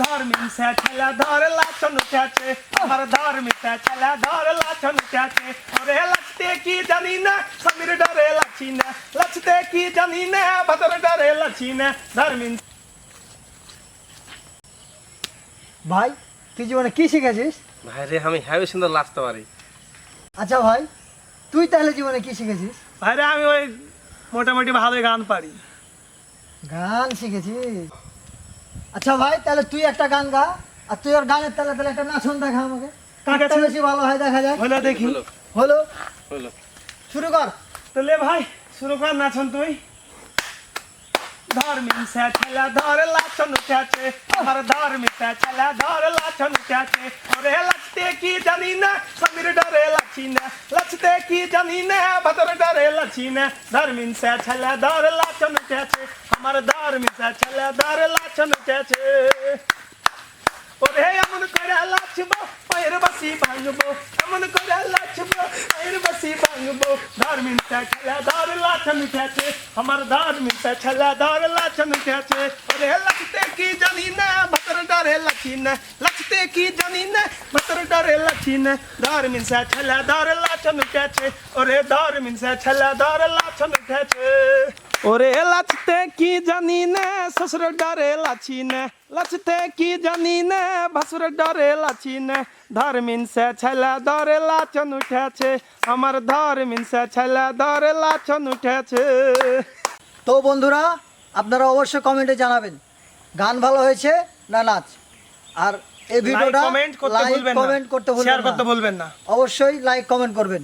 ধর্মিনসা ছেলা ধর লাচন উঠেছে আমার ধর্মিনসা ছেলা ধর লাচন উঠেছে ওরে লাচতে কি জানি না সমীর ডরে লাচি না লাচতে কি জানি না ভদর ডরে লাচি না ধর্মিন ভাই তুই জীবনে কি শিখেছিস? ভাই রে আমি হেবি সুন্দর লাচতে পারি। আচ্ছা ভাই তুই তাহলে জীবনে কি শিখেছিস? ভাইরে আমি ওই মোটামুটি ভালোই গান পারি। গান শিখেছিস? আচ্ছা ভাই তাহলে তুই একটা গান গা। আর তুই ওর গানের তাহলে তাহলে একটা নাচন দেখা আমাকে। কারটা বেশি ভালো হয় দেখা যায়। হলো দেখি। হলো। হলো? শুরু কর। তাহলে ভাই শুরু কর নাচন তুই। ধর্মিনসা ছেলা ধর লাচন উঠেছে। আমার ধর্মিনসা ছেলা ধর লাচন উঠেছে। ওরে লাচতে কি জানি না সমীর ডরে লাচি না। লাচতে কি জানি না ভদর ডরে লাচি না। ধর্মিনসা ছেলা ধর লাচন উঠেছে। আমার ধর্মিনসা ছেলা ধর লাচন উঠেছে ওরে এমন করে লাচবো পায়ের বাসি ভাঙবো এমন করে লাচবো পায়ের বাসি ভাঙবো ধার্মিকটা খেলা ধর লাচন উঠেছে আমার ধার্মিকটা খেলা ধর লাচন উঠেছে ওরে লাচতে কি জানি না ভতর ডরে লাচি না লাচতে কি জানি না ভতর ডরে লাচি না ধার্মিকটা খেলা ধর লাচন উঠেছে ওরে ধার্মিকটা খেলা ধর লাচন উঠেছে ওরে লাচতে কি জানি না শ্বশুরের ডরে লাচি না। লাচতে কি জানি না ভাসুর ডরে লাচি না। ধর্মিন সে ছেলা ধরে লাচন উঠেছে আমার ধর্মিন সে ছেলা ধরে লাচন উঠেছে। তো বন্ধুরা আপনারা অবশ্যই কমেন্টে জানাবেন গান ভালো হয়েছে না নাচ? আর এই ভিডিওটা কমেন্ট করতে লাইক ভুলবেন না কমেন্ট করতে ভুলবেন না। অবশ্যই লাইক কমেন্ট করবেন।